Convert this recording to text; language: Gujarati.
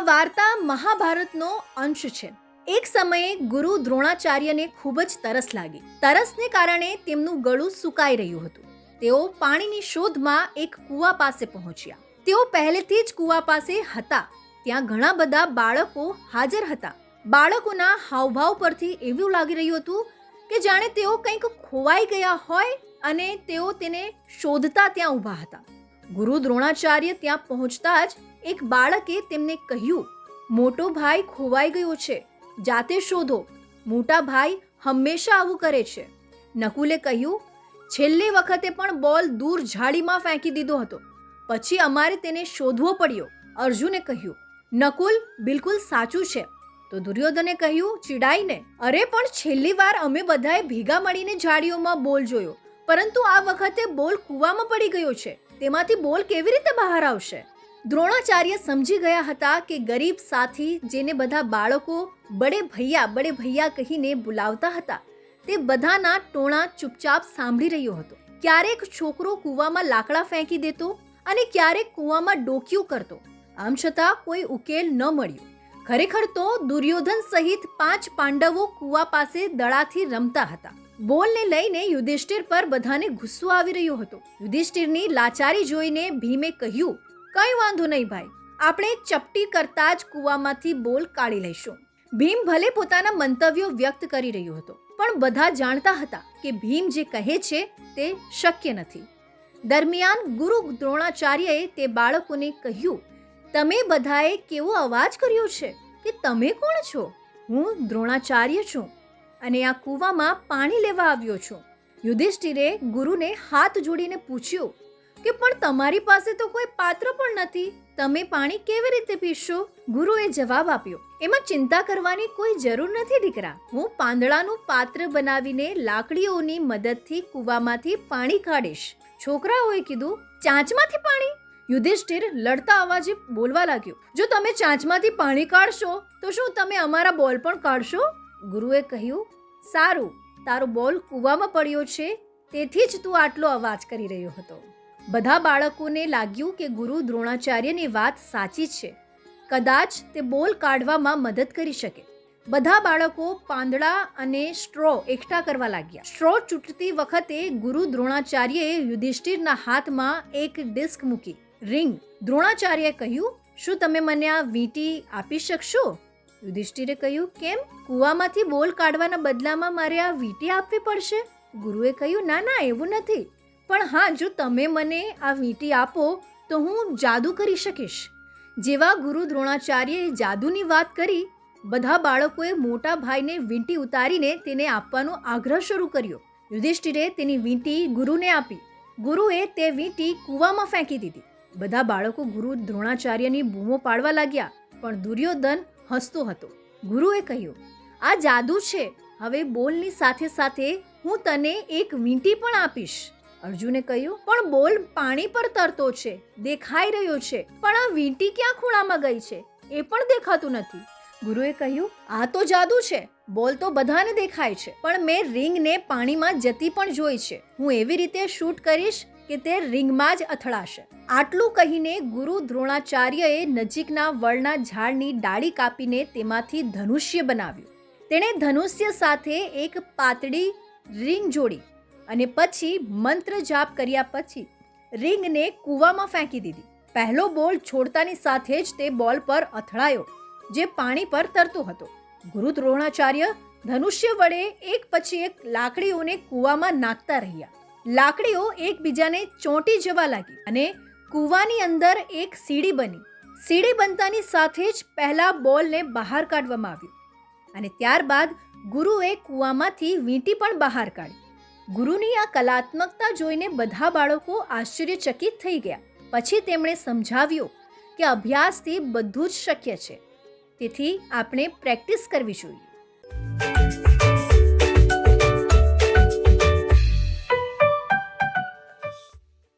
વાર્તા મહાભારતનો અંશ છે. એક સમયે ગુરુ દ્રોણાચાર્યને ખૂબ જ તરસ લાગી. તરસને કારણે તેમનું ગળું સુકાઈ રહ્યું હતું. તેઓ પાણીની શોધમાં એક કૂવા પાસે પહોંચ્યા. તેઓ પહેલેથી જ કૂવા પાસે હતા. ત્યાં ઘણા બધા બાળકો હાજર હતા. બાળકોના હાવભાવ પરથી એવું લાગી રહ્યું હતું કે જાણે તેઓ કંઈક ખોવાઈ ગયા હોય અને તેઓ તેને શોધતા ત્યાં ઊભા હતા. ગુરુ દ્રોણાચાર્ય ત્યાં પહોંચતા જ એક બાળકે તેમને કહ્યું, મોટો ભાઈ ખોવાઈ ગયો છે. જાતે શોધો. મોટા ભાઈ હંમેશા આવું કરે છે. નકુલે કહ્યું, છેલ્લી વખતે પણ બોલ દૂર ઝાડીમાં ફેંકી દીધો હતો. પછી અમારે તેને શોધવો પડ્યો. અર્જુને કહ્યું, નકુલ, બિલકુલ સાચું છે. તો દુર્યોધને કહ્યું, ચીડાઈને, અરે, પણ છેલ્લી વાર અમે બધાએ ભેગા મળીને ઝાડીઓમાં બોલ જોયો. પરંતુ આ વખતે બોલ કૂવામાં પડી ગયો છે. તેમાંથી બોલ કેવી રીતે બહાર આવશે? દ્રોણાચાર્ય સમજી ગયા હતા કે ગરીબ સાથી જેને બધા બાળકો બડે ભૈયા બડે ભૈયા કહીને બોલાવતા હતા, તે બધાના ટોણા ચૂપચાપ સાંભળી રહ્યો હતો. ક્યારેક છોકરો કૂવામાં લાકડા ફેંકી દેતો અને ક્યારેક કૂવામાં ડોક્યું કરતો. આમ છતાં કોઈ ઉકેલ ન મળ્યો. ખરેખર તો દુર્યોધન સહિત પાંચ પાંડવો કૂવા પાસે દડાથી રમતા હતા. બોલને લઈને યુધિષ્ઠિર પર બધાને ગુસ્સો આવી રહ્યો હતો. યુધિષ્ઠિરની લાચારી જોઈને ભીમે કહ્યું કઈ વાંધો નહીં ભાઈ. આપણે ચપટી કરતા જ કૂવામાંથી બોલ કાઢી લઈશું. ભીમ ભલે પોતાના મંતવ્યો વ્યક્ત કરી રહ્યો હતો, પણ બધા જાણતા હતા કે ભીમ જે કહે છે તે શક્ય નથી. દરમિયાન ગુરુ દ્રોણાચાર્યએ તે બાળકોને કહ્યું, તમે બધાએ કેવો અવાજ કર્યો છે કે તમે કોણ છો? હું દ્રોણાચાર્ય છું અને આ કૂવામાં પાણી લેવા આવ્યો છું. યુધિષ્ઠિરે ગુરુને હાથ જોડીને પૂછ્યું કે પણ તમારી પાસે તો કોઈ પાત્ર પણ નથી. તમે પાણી કેવી રીતે પીશો? ગુરુએ જવાબ આપ્યો, એમાં ચિંતા કરવાની કોઈ જરૂર નથી, દીકરા. હું પાંદડાનું પાત્ર બનાવીને લાકડીઓની મદદથી કૂવામાંથી પાણી કાઢીશ. છોકરાઓએ કીધું, ચાંચમાંથી પાણી? યુધિષ્ઠિર લડતા અવાજે બોલવા લાગ્યો, જો તમે ચાંચમાંથી પાણી કાઢશો, તો શું તમે અમારા બોલ પણ કાઢશો? ગુરુએ કહ્યું, સારું. તારો બોલ કૂવામાં પડ્યો છે, તેથી જ તું આટલો અવાજ કરી રહ્યો હતો. બધા બાળકોને લાગ્યું કે ગુરુ દ્રોણાચાર્યની વાત સાચી છે. કદાચ તે બોલ કાઢવામાં મદદ કરી શકે. બધા બાળકો પાંદડા અને સ્ટ્રો એકઠા કરવા લાગ્યા. સ્ટ્રો ચૂંટતી વખતે ગુરુ દ્રોણાચાર્યએ યુધિષ્ઠિરના હાથમાં એક ડિસ્ક મૂકી. રિંગ, દ્રોણાચાર્યએ કહ્યું, શું તમે મને આ વીંટી આપી શકશો? યુધિષ્ઠિરે કહ્યું, કેમ? કૂવામાંથી બોલ કાઢવાના બદલામાં મારે આ વીંટી આપવી પડશે. ગુરુએ કહ્યું, ના ના, એવું નથી. પણ હા, જો તમે મને આ વીંટી આપો, તો હું જાદુ કરી શકીશ. જેવા ગુરુ દ્રોણાચાર્યએ જાદુની વાત કરી, બધા બાળકોએ મોટા ભાઈને વીંટી ઉતારીને તેને આપવાનો આગ્રહ શરૂ કર્યો. યુધિષ્ઠિરે તેની વીંટી ગુરુને આપી. ગુરુએ તે વીંટી કૂવામાં ફેંકી દીધી. બધા બાળકો ગુરુ દ્રોણાચાર્યની બૂમો પાડવા લાગ્યા, પણ દુર્યોધન હસતો હતો. ગુરુએ કહ્યું, આ જાદુ છે. હવે બોલની સાથે સાથે હું તને એક વીંટી પણ આપીશ. અર્જુને કહ્યું, પણ બોલ, પાણી પર તરતો છે, દેખાઈ રહ્યો છે, પણ આ વીંટી ક્યાં ખૂણામાં ગઈ છે? એ પણ દેખાતું નથી. ગુરુએ કહ્યું, આ તો જાદુ છે, બોલ તો બધાને દેખાય છે, પણ મેં રિંગને પાણીમાં જતી પણ જોઈ છે. હું એવી રીતે શૂટ કરીશ કે તે રિંગમાં જ અથડાશે. આટલું કહીને ગુરુ દ્રોણાચાર્યએ નજીકના વળના ઝાડની ડાળી કાપીને તેમાંથી ધનુષ્ય બનાવ્યું. તેણે ધનુષ્ય સાથે એક પાતળી રિંગ જોડી અને પછી મંત્ર જાપ કર્યા પછી રિંગને કૂવામાં ફેંકી દીધી. પહેલો બોલ છોડતાની સાથે જ તે બોલ પર અથડાયો, જે પાણી પર તરતો હતો. ગુરુ દ્રોણાચાર્ય ધનુષ્ય વડે એક પછી એક લાકડીઓને કૂવામાં નાખતા રહ્યા. લાકડીઓ એકબીજાને ચોંટી જવા લાગી અને કૂવાની અંદર એક સીડી બની. સીડી બનતાની સાથે જ પહેલા બોલને બહાર કાઢવામાં આવ્યું અને ત્યારબાદ ગુરુએ કૂવામાંથી વીંટી પણ બહાર કાઢી. ગુરુની આ કલાત્મકતા જોઈને બધા બાળકો આશ્ચર્યચકિત થઈ ગયા. પછી તેમણે સમજાવ્યું કે અભ્યાસથી બધું જ શક્ય છે. તેથી આપણે પ્રેક્ટિસ કરવી જોઈએ.